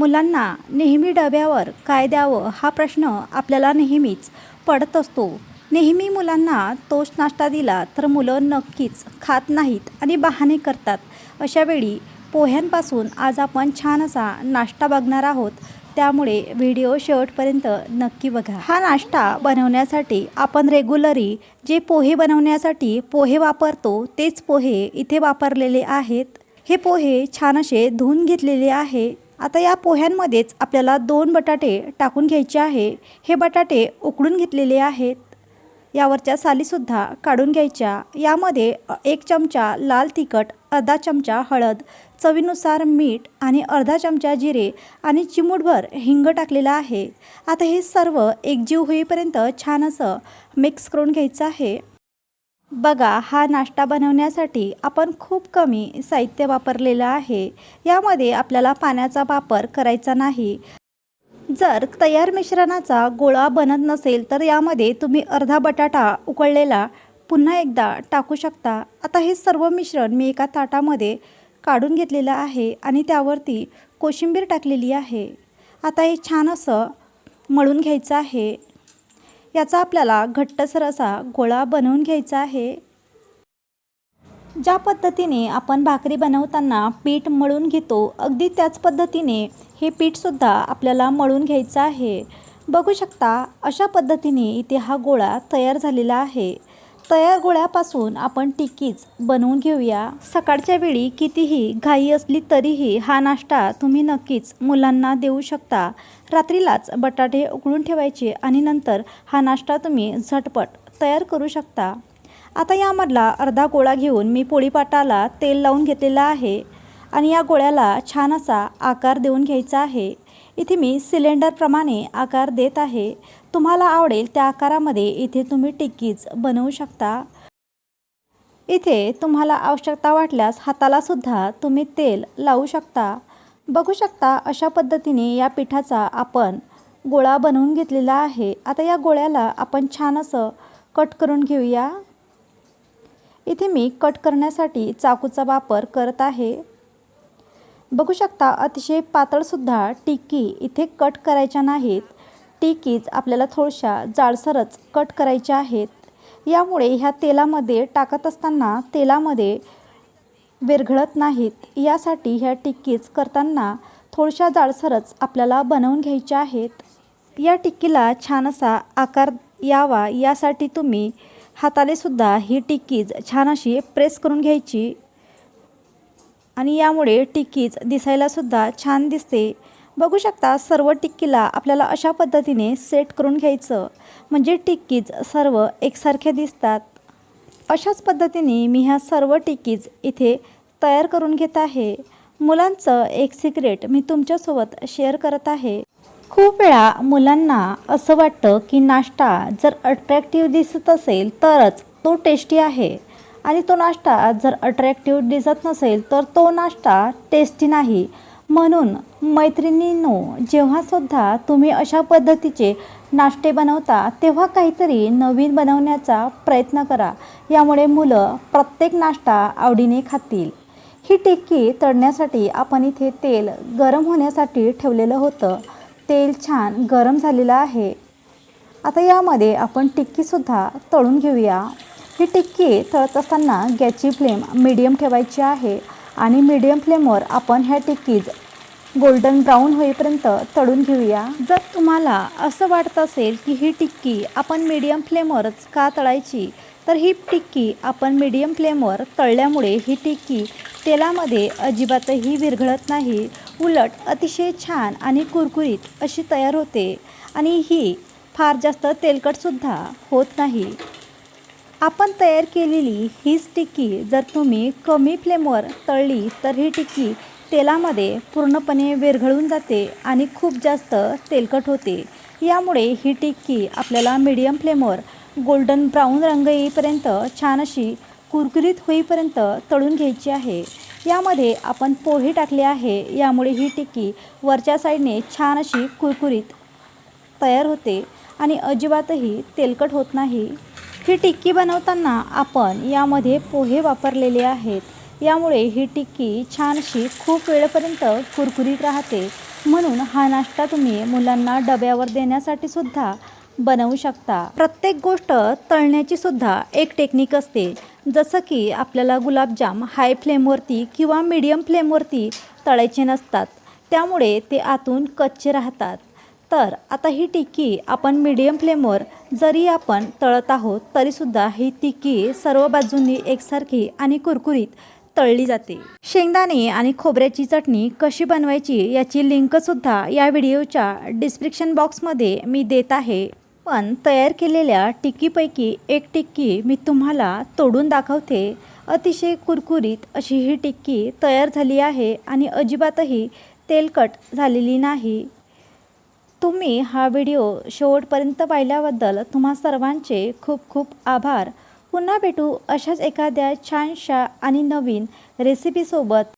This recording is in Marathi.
मुलांना नेहमी डब्यावर काय द्यावं हा प्रश्न आपल्याला नेहमीच पडत असतो. नेहमी मुलांना तोच नाश्ता दिला तर मुलं नक्कीच खात नाहीत आणि बहाणे करतात. अशावेळी पोह्यांपासून आज आपण छान असा नाश्ता बघणार आहोत. त्यामुळे व्हिडिओ शेवटपर्यंत नक्की बघा. हा नाश्ता बनवण्यासाठी आपण रेग्युलरी जे पोहे बनवण्यासाठी पोहे वापरतो तेच पोहे इथे वापरलेले आहेत. हे पोहे छान असे धुवून घेतलेले आहे. आता या पोह्यांमध्येच आपल्याला दोन बटाटे टाकून घ्यायचे आहे. हे बटाटे उकडून घेतलेले आहेत. यावरच्या सालीसुद्धा काढून घ्यायच्या. यामध्ये एक चमचा लाल तिखट अर्धा चमचा हळद चवीनुसार मीठ आणि अर्धा चमचा जिरे आणि चिमूटभर हिंग टाकलेला आहे. आता हे सर्व एकजीव होईपर्यंत छान असं मिक्स करून घ्यायचं आहे. बघा हा नाश्ता बनवण्यासाठी आपण खूप कमी साहित्य वापरलेलं आहे. यामध्ये आपल्याला पाण्याचा वापर करायचा नाही. जर तयार मिश्रणाचा गोळा बनत नसेल तर यामध्ये तुम्ही अर्धा बटाटा उकळलेला पुन्हा एकदा टाकू शकता. आता हे सर्व मिश्रण मी एका ताटामध्ये काढून घेतलेलं आहे आणि त्यावरती कोशिंबीर टाकलेली आहे. आता हे छान असं मळून घ्यायचं आहे. याचा आपल्याला घट्टसर असा गोळा बनवून घ्यायचा आहे. ज्या पद्धतीने आपण भाकरी बनवताना पीठ मळून घेतो अगदी त्याच पद्धतीने हे पीठसुद्धा आपल्याला मळून घ्यायचं आहे. बघू शकता अशा पद्धतीने इथे हा गोळा तयार झालेला आहे. तयार गोळ्यापासून आपण टिक्कीच बनवून घेऊया. सकाळच्या वेळी कितीही घाई असली तरीही हा नाश्ता तुम्ही नक्कीच मुलांना देऊ शकता. रात्रीलाच बटाटे उकळून ठेवायचे आणि नंतर हा नाश्ता तुम्ही झटपट तयार करू शकता. आता यामधला अर्धा गोळा घेऊन मी पोळीपाटाला तेल लावून घेतलेला आहे आणि या गोळ्याला छान असा आकार देऊन घ्यायचा आहे. इथे मी सिलेंडरप्रमाणे आकार देत आहे. तुम्हाला आवडेल त्या आकारामध्ये इथे तुम्ही टिक्कीज बनवू शकता. इथे तुम्हाला आवश्यकता वाटल्यास हातालासुद्धा तुम्ही तेल लावू शकता. बघू शकता अशा पद्धतीने या पिठाचा आपण गोळा बनवून घेतलेला आहे. आता या गोळ्याला आपण छान असं कट करून घेऊया. इथे मी कट करण्यासाठी चाकूचा वापर करत आहे. बघू शकता अतिशय पातळसुद्धा टिक्की इथे कट करायच्या नाहीत. टिक्कीज आपल्याला थोडशा जाडसरच कट करायच्या आहेत. यामुळे ह्या तेलामध्ये टाकत असताना तेलामध्ये विरघळत नाहीत. यासाठी ह्या टिक्कीज करताना थोडशा जाडसरच आपल्याला बनवून घ्यायच्या आहेत. या टिक्कीला छान असा आकार यावा यासाठी तुम्ही हातानेसुद्धा ही टिक्कीज छान अशी प्रेस करून घ्यायची. आणि यामुळे टिक्कीज दिसायलासुद्धा छान दिसते. बघू शकता सर्व टिक्कीला आपल्याला अशा पद्धतीने सेट करून घ्यायचं. म्हणजे टिक्कीज सर्व एकसारख्या दिसतात. अशाच पद्धतीने मी ह्या सर्व टिक्कीज इथे तयार करून घेत आहे. मुलांचं एक सिक्रेट मी तुमच्यासोबत शेअर करत आहे. खूप वेळा मुलांना असं वाटतं की नाश्ता जर अट्रॅक्टिव्ह दिसत असेल तरच तो टेस्टी आहे. आणि तो नाश्ता जर अट्रॅक्टिव्ह दिसत नसेल तर तो नाश्ता टेस्टी नाही. म्हणून मैत्रिणींनो जेव्हासुद्धा तुम्ही अशा पद्धतीचे नाश्ते बनवता तेव्हा काहीतरी नवीन बनवण्याचा प्रयत्न करा. यामुळे मुलं प्रत्येक नाश्ता आवडीने खातील. ही टिक्की तळण्यासाठी आपण इथे तेल गरम होण्यासाठी ठेवलेलं होतं. तेल छान गरम झालेलं आहे. आता यामध्ये आपण टिक्कीसुद्धा तळून घेऊया. ही टिक्की तळत असताना गॅसची फ्लेम मिडियम ठेवायची आहे आणि मिडियम फ्लेमवर आपण ह्या टिक्कीज गोल्डन ब्राऊन होईपर्यंत तळून घेऊया. जर तुम्हाला असं वाटत असेल की ही टिक्की आपण मीडियम फ्लेमवरच का तळायची तर ही टिक्की आपण मीडियम फ्लेमवर तळल्यामुळे ही टिक्की तेलामध्ये अजिबातही विरघळत नाही. उलट अतिशय छान आणि कुरकुरीत अशी तयार होते आणि ही फार जास्त तेलकटसुद्धा होत नाही. आपण तयार केलेली हीच टिक्की जर तुम्ही कमी फ्लेमवर तळली तर ही टिक्की तेलामध्ये पूर्णपणे विरघळून जाते आणि खूप जास्त तेलकट होते. यामुळे ही टिक्की आपल्याला मीडियम फ्लेमवर गोल्डन ब्राऊन रंग येईपर्यंत छान अशी कुरकुरीत होईपर्यंत तळून घ्यायची आहे. यामध्ये आपण पोहे टाकले आहे यामुळे ही टिक्की वरच्या साईडने छान अशी कुरकुरीत तयार होते आणि अजिबातही तेलकट होत नाही. ही टिक्की बनवताना आपण यामध्ये पोहे वापरलेले आहेत. यामुळे ही टिक्की छानशी खूप वेळेपर्यंत कुरकुरीत राहते. म्हणून हा नाश्ता तुम्ही मुलांना डब्यावर देण्यासाठी सुद्धा बनवू शकता. प्रत्येक गोष्ट तळण्याची सुद्धा एक टेक्निक असते. जसं की आपल्याला गुलाबजाम हाय फ्लेमवरती किंवा मीडियम फ्लेमवरती तळायचे नसतात. त्यामुळे ते आतून कच्चे राहतात. तर आता ही टिक्की आपण मीडियम फ्लेमवर जरी आपण तळत आहोत तरीसुद्धा ही टिक्की सर्व बाजूंनी एकसारखी आणि कुरकुरीत तळली जाते. शेंगदाणे आणि खोबऱ्याची चटणी कशी बनवायची याची लिंकसुद्धा या व्हिडिओच्या डिस्क्रिप्शन बॉक्समध्ये मी देत आहे. पण तयार केलेल्या टिक्कीपैकी एक टिक्की मी तुम्हाला तोडून दाखवते. अतिशय कुरकुरीत अशी ही टिक्की तयार झाली आहे आणि अजिबातही तेलकट झालेली नाही. तुम्ही हा व्हिडिओ शेवटपर्यंत पाहिल्याबद्दल तुम्हा सर्वांचे खूप खूप आभार. पुन्हा भेटू अशाच एखाद्या छानशा आणि नवीन रेसिपीसोबत